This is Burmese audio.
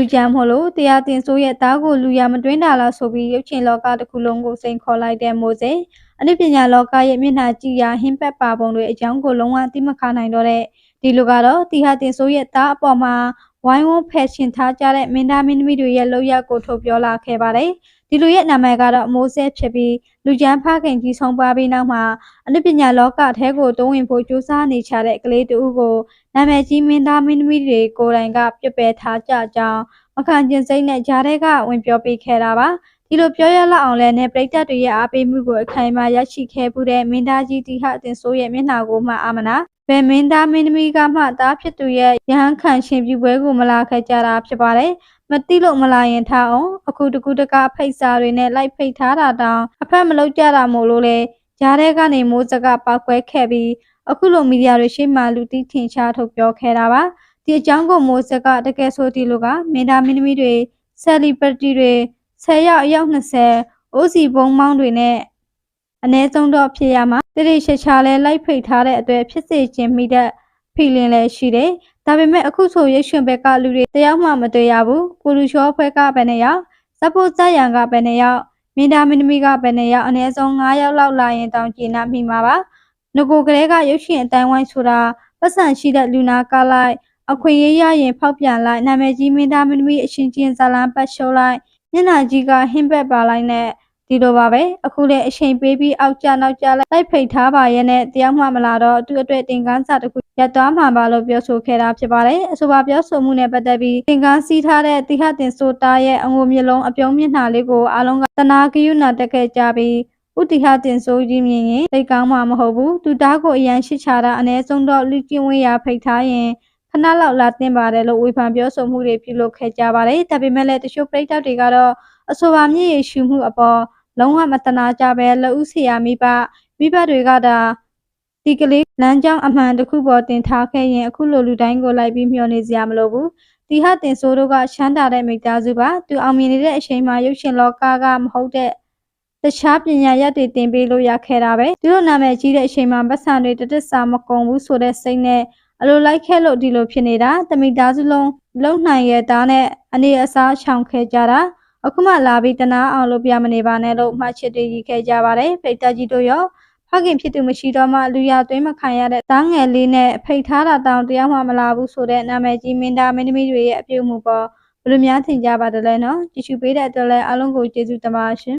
လူကြမ်းမို့လို့တရားတင်ဆိုးရဲ့သားကိုလူရမတွင်းတာလားဆိုပြီးရုပ်ရှင်လောကတစ်ခုလုံးကိုစိန်ခေါ်လိုက်တဲ့မိုးစေအနုပညာလောကရဲ့မျက်နှာကြည့်ရာဟင်းပက်ပါပုံတွေအကြောင်းကိုလုံးဝသိမခနိုင်တော့တဲ့ ဒီလိုကတော့တီဟာတင်ဆိုးရဲ့သားအပေါ်မှာဝိုင်းဝန်းဖယ်ရှင်ထားကြတဲ့မင်းသားမင်းသမီးတွေရဲ့လောက်ရကိုထုတ်ပြောလာခဲ့ပါတယ်ဒီလူရဲ့နာမည်ကတော့မိုးစေဖြစ်ပြီးလူကျန်းဖခင်ကြီးဆုံးပါပြီးနောက်မှာအနုပညာလောကထဲကိုတွန်းဝင်ဖို့ကြိုးစားနေချတဲ့ကလေးတူကိုနာမည်ကြီးမင်းသားမင်းသမီးတွေကိုယ်တိုင်ကပြစ်ပယ်ထားကြကြောင်းမခံကျင်စိတ်နဲ့ဂျားတဲ့ကဝင်ပြောပေးခဲ့တာပါဒီလိုပြောရလောက်အောင်လဲနဲ့ပြိတ္တတွေရဲ့အားပေးမှုကိုအခိုင်အမာရရှိခဲ့မှုတဲ့မင်းသားကြီးတီဟအတင်ဆိုးရဲ့မျက်နှာကိုမှအာမနာ ဘယ်မင်းသားမင်းသမီးကမှသားဖြစ်သူရဲ့ရဟန်းခံရှင်ပြပွဲကိုမလာခဲ့ကြတာဖြစ်ပါတယ်မတိလို့မလာရင်ထားအောင်အခုတကူတကဖိတ်စာတွေနဲ့လိုက်ဖိတ်ထားတာတောင်အဖက်မလုပ်ကြတာမို့လို့လေဂျားတဲ့ကနေမိုးစကပောက်ကွဲခဲ့ပြီးအခုလိုမီဒီယာတွေရှေ့မှာလူသိထင်ရှားထုတ်ပြောခဲ့တာပါဒီအကြောင်းကိုမိုးစကတကယ်ဆိုဒီလိုကမင်းသားမင်းသမီးတွေ celebrity တွေ10ရောက်အယောက်20အိုးစီပုံမောင်းတွေနဲ့ အ ਨੇ ဆုံးတော့ဖြစ်ရမှာတိတိရှချာလဲလိုက်ဖိတ်ထားတဲ့အတွက်ဖြစ်စေခြင်းမိတဲ့ဖီလင်လည်းရှိတယ်။ဒါပေမဲ့အခုဆိုရွှေရှင်ဘက်ကလူတွေတယောက်မှမတွေ့ရဘူး။ကိုလူချောဖွဲ့ကဘယ်နဲ့ရောက်ဇက်ဖို့ဇက်ရံကဘယ်နဲ့ရောက်မင်းသားမင်းသမီးကဘယ်နဲ့ရောက်အ ਨੇ ဆုံး9ယောက်လောက်လာရင်တောင်ကျင်းနာမိမှာပါ။ငကိုကလေးကရုပ်ရှင်အတိုင်းဝိုင်းဆိုတာပတ်စံရှိတဲ့လူနာကလိုက်အခွင့်အရေးရရင်ဖောက်ပြန်လိုက်နာမည်ကြီးမင်းသားမင်းသမီးအရှင်ကျင်းဇာလန်ပတ်ရှုံးလိုက်မျက်နှာကြီးကဟင်းဘက်ပါလိုက်နဲ့ ဒီလိုပါပဲအခုလည်းအချိန်ပေးပြီးအောက်ကျနောက်ကျလိုက်လိုက်ဖိတ်ထားပါရဲ့နဲ့တရားမှမလာတော့သူ့အတွက်တင်ကန်းစာတစ်ခုရပ်သွားမှာပါလို့ပြောဆိုခဲ့တာဖြစ်ပါတယ်အဆိုပါပြောဆိုမှုနဲ့ပတ်သက်ပြီးတင်ကန်းစီးထားတဲ့တိဟတင်ဆိုတာရဲ့အငိုမျိုးလုံးအပြုံးမျက်နှာလေးကိုအားလုံးကတနာကယူနာတက်ခဲ့ကြပြီးဥတီဟာတင်ဆိုကြီးမြင်ရင်သိကောင်းမှာမဟုတ်ဘူးသူသားကိုအရန်ရှစ်ချတာအ ਨੇ ဆုံးတော့လူကျင်ဝေးရာဖိတ်ထားရင်ခဏလောက်လာတင်ပါတယ်လို့ဝေဖန်ပြောဆိုမှုတွေပြုလုပ်ခဲ့ကြပါတယ်ဒါပေမဲ့လည်းတချို့ပရိသတ်တွေကတော့အဆိုပါမြင့်ရရှုမှုအပေါ် လုံးဝမတနာကြပဲလက်ဦးဆရာမိဘမိဘတွေကဒါဒီကလေးလမ်းကြောင်းအမှန်တစ်ခုပေါ်တင်ထားခဲ့ရင်အခုလိုလူတိုင်းကိုလိုက်ပြီးမျှော်နေစရာမလိုဘူးဒီဟာတင်ဆိုးတို့ကရှမ်းတာတဲ့မိသားစုပါသူအောင်မြင်နေတဲ့အချိန်မှာရုပ်ရှင်လောကကမဟုတ်တဲ့တခြားပညာရပ်တွေတင်ပေးလို့ရခဲ့တာပဲသူတို့နာမည်ကြီးတဲ့အချိန်မှာပတ်စံတွေတတဆာမကုန်ဘူးဆိုတဲ့စိတ်နဲ့အလိုလိုက်ခဲ့လို့ဒီလိုဖြစ်နေတာတမိသားစုလုံးလုံနိုင်ရဲ့သားနဲ့အနေအစားချောင်ခဲ့ကြတာ အခုမှလာပြီးတနာအောင်လို့ပြမနေပါနဲ့လို့မှတ်ချက်တွေရေးခဲ့ကြပါတယ်ဖိတ်တကြီးတို့ရောဖခင်ဖြစ်သူမရှိတော့မှလူရသွင်းမခံရတဲ့တားငယ်လေးနဲ့ဖိတ်ထားတာတောင်တရားမှမလာဘူးဆိုတဲ့နာမည်ကြီးမင်းသားမင်းသမီးတွေရဲ့အပြုအမူပေါ်ဘယ်လိုများထင်ကြပါသလဲနော်ကြည့်ရှုပေးတဲ့အတွက်လည်းအားလုံးကိုကျေးဇူးတင်ပါရှင်